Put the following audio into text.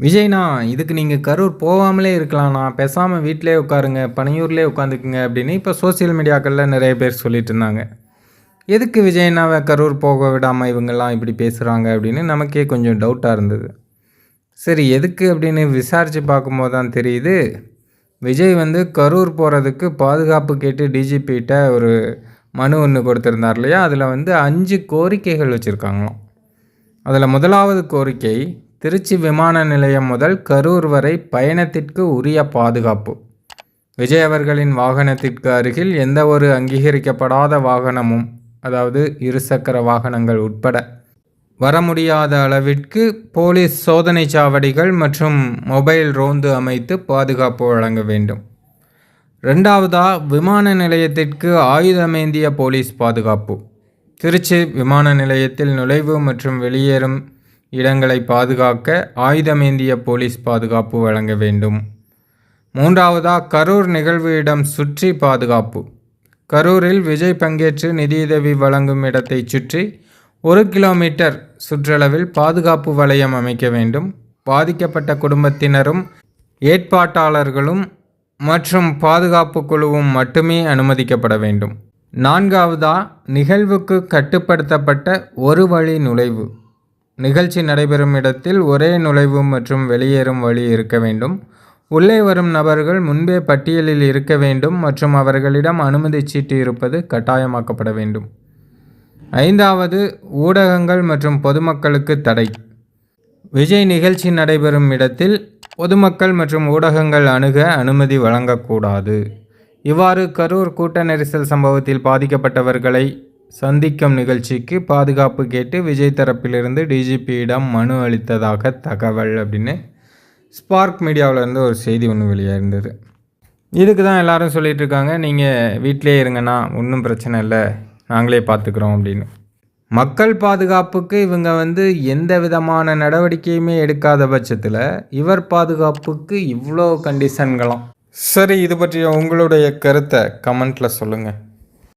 விஜய்ண்ணா இதுக்கு நீங்கள் கரூர் போகாமலே இருக்கலாம்ண்ணா பேசாமல் வீட்டிலே உட்காருங்க பனையூர்லேயே உட்காந்துக்குங்க அப்படின்னு இப்போ சோஷியல் மீடியாக்களில் நிறைய பேர் சொல்லிட்டு இருந்தாங்க. எதுக்கு விஜயண்ணாவை கரூர் போக விடாமல் இவங்கெல்லாம் இப்படி பேசுகிறாங்க அப்படின்னு நமக்கே கொஞ்சம் டவுட்டாக இருந்தது. சரி எதுக்கு அப்படின்னு விசாரித்து பார்க்கும்போது தான் தெரியுது. விஜய் வந்து கரூர் போகிறதுக்கு பாதுகாப்பு கேட்டு டிஜிபிகிட்ட ஒரு மனு ஒன்று கொடுத்துருந்தார் இல்லையா? அதில் வந்து அஞ்சு கோரிக்கைகள் வச்சுருக்காங்களாம். அதில் முதலாவது கோரிக்கை திருச்சி விமான நிலையம் முதல் கரூர் வரை பயணத்திற்கு உரிய பாதுகாப்பு. விஜய் அவர்களின் வாகனத்திற்கு அருகில் எந்த ஒரு அங்கீகரிக்கப்படாத வாகனமும் அதாவது இருசக்கர வாகனங்கள் உட்பட வர முடியாத அளவிற்கு போலீஸ் சோதனை சாவடிகள் மற்றும் மொபைல் ரோந்து அமைத்து பாதுகாப்பு வழங்க வேண்டும். ரெண்டாவதாக விமான நிலையத்திற்கு ஆயுதமேந்திய போலீஸ் பாதுகாப்பு. திருச்சி விமான நிலையத்தில் நுழைவு மற்றும் வெளியேறும் இடங்களை பாதுகாக்க ஆயுதமேந்திய போலீஸ் பாதுகாப்பு வழங்க வேண்டும். மூன்றாவதாக கரூர் நிகழ்வு இடம் சுற்றி பாதுகாப்பு. கரூரில் விஜய் பங்கேற்று நிதியுதவி வழங்கும் இடத்தை சுற்றி ஒரு கிலோமீட்டர் சுற்றளவில் பாதுகாப்பு வளையம் அமைக்க வேண்டும். பாதிக்கப்பட்ட குடும்பத்தினரும் ஏற்பாட்டாளர்களும் மற்றும் பாதுகாப்பு குழுவும் மட்டுமே அனுமதிக்கப்பட வேண்டும். நான்காவதா நிகழ்வுக்கு கட்டுப்படுத்தப்பட்ட ஒரு வழி நுழைவு. நிகழ்ச்சி நடைபெறும் இடத்தில் ஒரே நுழைவு மற்றும் வெளியேறும் வழி இருக்க வேண்டும். உள்ளே வரும் நபர்கள் முன்பே பட்டியலில் இருக்க வேண்டும் மற்றும் அவர்களிடம் அனுமதி சீட்டு இருப்பது கட்டாயமாக்கப்பட வேண்டும். ஐந்தாவது ஊடகங்கள் மற்றும் பொதுமக்களுக்கு தடை. விஜய் நிகழ்ச்சி நடைபெறும் இடத்தில் பொதுமக்கள் மற்றும் ஊடகங்கள் அணுக அனுமதி வழங்கக்கூடாது. இவ்வாறு கரூர் கூட்ட நெரிசல் சம்பவத்தில் பாதிக்கப்பட்டவர்களை சந்திக்கும் நிகழ்ச்சிக்கு பாதுகாப்பு கேட்டு விஜய் தரப்பிலிருந்து டிஜிபியிடம் மனு அளித்ததாக தகவல் அப்படின்னு ஸ்பார்க் மீடியாவில் இருந்து ஒரு செய்தி ஒன்று வெளியாக இருந்தது இதுக்கு தான் எல்லோரும் சொல்லிகிட்ருக்காங்க நீங்கள் வீட்டிலே இருங்கண்ணா ஒன்றும் பிரச்சனை இல்லை. நாங்களே பார்த்துக்குறோம் அப்படின்னு. மக்கள் பாதுகாப்புக்கு இவங்க வந்து எந்த விதமான நடவடிக்கையுமே எடுக்காத பட்சத்தில் இவர் பாதுகாப்புக்கு இவ்வளோ கண்டிஷன்களாம் சரி இது பற்றிய உங்களுடைய கருத்தை கமெண்ட்டில் சொல்லுங்கள்